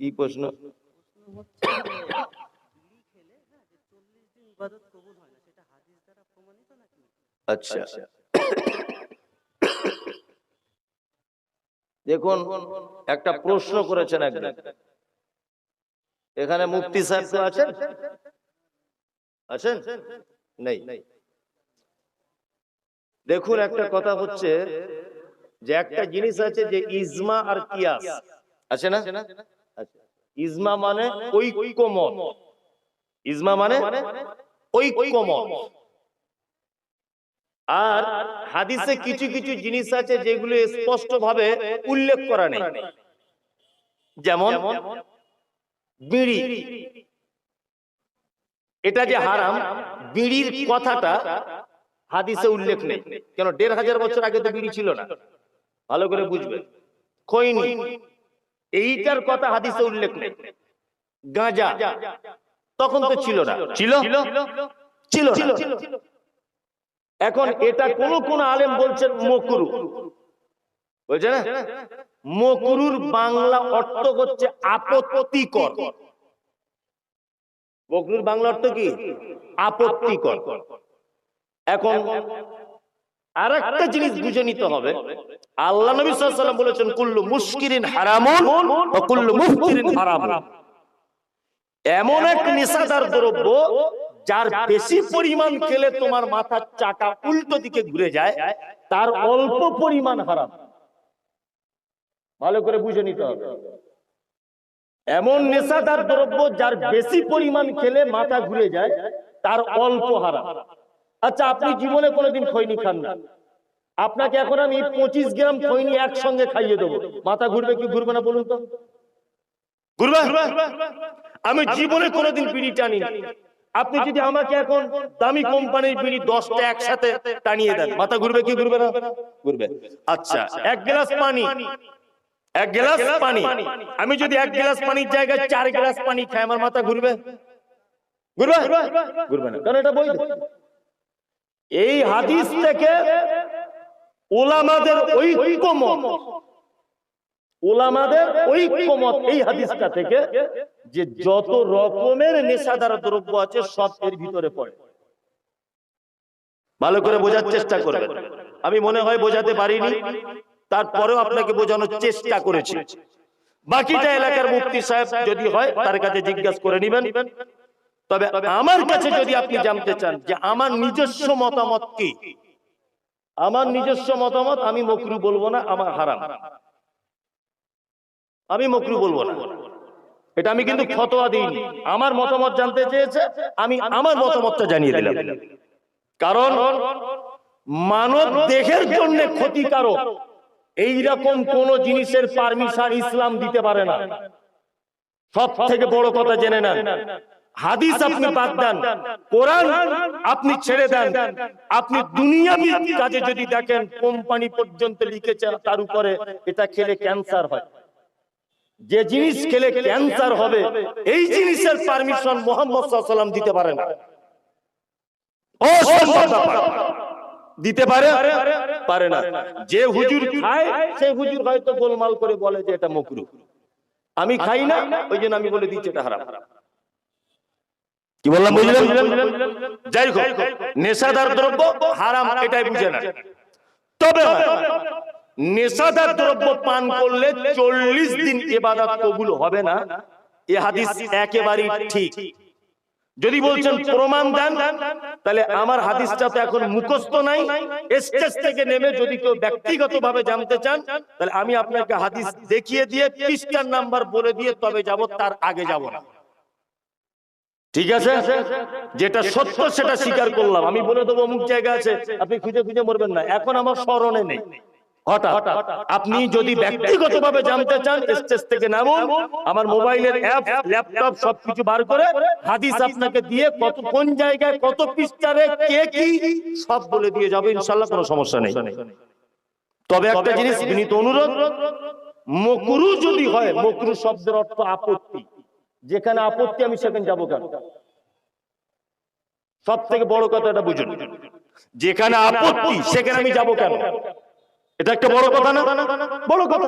কি প্রশ্ন? হ্যাঁ যে চল্লিশ দিন ইবাদত কবুল হয় না সেটা হাদিস দ্বারা প্রমাণিত নাকি? আচ্ছা। দেখুন একটা প্রশ্ন করেছেন একজন। এখানে মুফতি সাহেব তো আছেন? আছেন? নেই। দেখুন একটা কথা হচ্ছে যে একটা জিনিস আছে যে ইজমা আর কিয়াস। আছে না? আচ্ছা। ইজমা মানে ঐক্যমত। ইজমা মানে ঐক্যমত। আর হাদিসে কিছু কিছু জিনিস আছে যেগুলো স্পষ্ট ভাবে উল্লেখ করা নেই। যেমন বিড়ি। এটা যে হারাম বিড়ির কথাটা হাদিসে উল্লেখ নেই। কেন দেড় হাজার বছর আগে তো বিড়ি ছিল না। ভালো করে বুঝবে। খৈনি এইটার কথা হাদিসে উল্লেখ নেই। গাঁজা তখন তো ছিল না। ছিল ছিল? ছিল? এখন এটা কোন কোন আলেম বলছেন মকরু। বলছে না? মকরুর বাংলা অর্থ হচ্ছে আপত্তিকর। মকরুর বাংলা অর্থ কি? আপত্তিকর। এখন আর একটা জিনিস বুঝে নিতে হবে। আল্লাহ নবী ওয়াসাল্লাম বলেছেন কুল্লু মুশকিরিন হারামুন ওয়া কুল্লু মুফতিরিন হারামুন এমন এক নেশাদার দ্রব্য যার বেশি পরিমাণ খেলে তোমার মাথার চাকা উল্টো দিকে ঘুরে যায় তার অল্প পরিমাণ হারাম। ভালো করে বুঝে নিতে হবে। এমন নেশাদার দ্রব্য যার বেশি পরিমাণ খেলে মাথা ঘুরে যায় তার অল্প হারাম। আচ্ছা আপনি জীবনে কোনোদিন খৈনি খান না। আপনাকে এখন আমি পঁচিশ গ্রাম খৈনি একসঙ্গে খাইয়ে দেবো। মাথা ঘুরবে কি ঘুরবে না বলুন তো? ঘুরবে? আমি জীবনে কোনোদিন বিড়ি টানি আপনি যদি আমাকে এখন দামি কোম্পানির বিড়ি দশটা একসাথে টানিয়ে দেন মাথা ঘুরবে কি ঘুরবে না? ঘুরবে। আচ্ছা এক গ্লাস পানি। এক গ্লাস পানি। আমি যদি এক গ্লাস পানির জায়গায় চার গ্লাস পানি খাই আমার মাথা ঘুরবে? ঘুরবে? ঘুরবে? না। কারণ এটা বই এই হাদিস থেকে ওলামাদের ঐক্যমত ওলামাদের ঐক্যমত এই হাদিসটা থেকে যে যত রকমের নেশাদার দ্রব্য আছে সব এর ভিতরে পড়ে। ভালো করে বোঝার চেষ্টা করবেন। আমি মনে হয় বোঝাতে পারিনি, তারপরেও আপনাকে বোঝানোর চেষ্টা করেছি। বাকিটা এলাকার মুক্তি সাহেব যদি হয়, তার কাছে জিজ্ঞাসা করে নেবেন। তবে আমার কাছে যদি আপনি জানতে চান যে আমার নিজস্ব মতামত কি? আমার নিজস্ব মতামত আমি মকরু বলব না আমার হারাম। আমি মকরু বলব না। এটা আমি কিন্তু ফতোয়া দিইনি। আমার মতামত জানতে চেয়েছে আমি আমার মতামতটা জানিয়ে দিলাম। কারণ মানব দেহের জন্য ক্ষতিকারক। এইরকম কোন জিনিসের পারমিশন ইসলাম দিতে পারে না। সব থেকে বড় কথা জেনে নেন। হাদিস আপনি বাদ দেন কোরআন আপনি ছেড়ে দেন। আপনি দুনিয়াবি কাজে যদি দেখেন কোম্পানি পর্যন্ত লিখেছে তার উপরে এটা খেলে ক্যান্সার হয়। যে জিনিস খেলে ক্যান্সার হবে এই জিনিসের পারমিশন মোহাম্মদ সাল্লাম দিতে পারে না। দিতে পারে? পারে না। যে হুজুর খায় সে হুজুর হয়তো গোলমাল করে বলে যে এটা মকরু। আমি খাই না ওই জন্য আমি বলে দিচ্ছি এটা হারাম। কি বললাম বুঝলেন? যাই হোক নেশাদার দ্রব্য হারাম এটাই বুঝে না তবে নেশাদার দ্রব্য পান করলে চল্লিশ দিন এবাদত কবুল হবে না। এ হাদিস একেবারেই ঠিক। যদি বলছেন প্রমাণ দেন তাহলে আমার হাদিসটা তো এখন মুখস্থ নাই। স্টেজ থেকে নেমে যদি কেউ ব্যক্তিগতভাবে জানতে চান তাহলে আমি আপনাকে হাদিস দেখিয়ে দিয়ে পৃষ্ঠার নাম্বার বলে দিয়ে তবে যাব তার আগে যাব। না। ঠিক আছে? যেটা সত্য সেটা স্বীকার করলাম। আমি বলে দেবো অমুক জায়গা আছে, আপনি খুঁজে খুঁজে মরবেন না। এখন আমার স্মরণে নেই। আপনি যদি ব্যক্তিগতভাবে জানতে চান, স্টেজ থেকে নামুন। আমার মোবাইলের অ্যাপ ল্যাপটপ সবকিছু বার করে হাদিস আপনাকে দিয়ে কত কোন জায়গায় কত পৃষ্ঠারে কে কি সব বলে দিয়ে যাবে ইনশাল্লাহ কোনো সমস্যা নেই। তবে একটা জিনিস বিনীত অনুরোধ, মকরু যদি হয়, মকরু শব্দের অর্থ আপত্তি। যেখানে আপত্তি আমি সেখানে যাব কেন? সব থেকে বড় কথা এটা বুঝুন। যেখানে আপত্তি, সেখানে আমি যাব কেন? এটা একটা বড় কথা না? বড় কথা।